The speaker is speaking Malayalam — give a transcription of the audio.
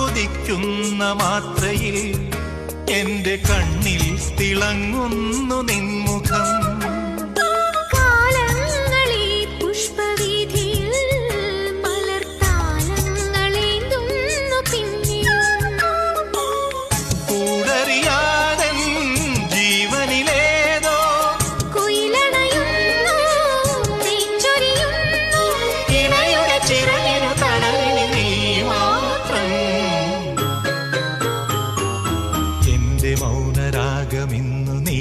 കൊതിക്കുന്ന മാത്രയിൽ എന്റെ കണ്ണിൽ തിളങ്ങുന്നു നിൻമുഖം. മൗനരാഗമിന്നു നീ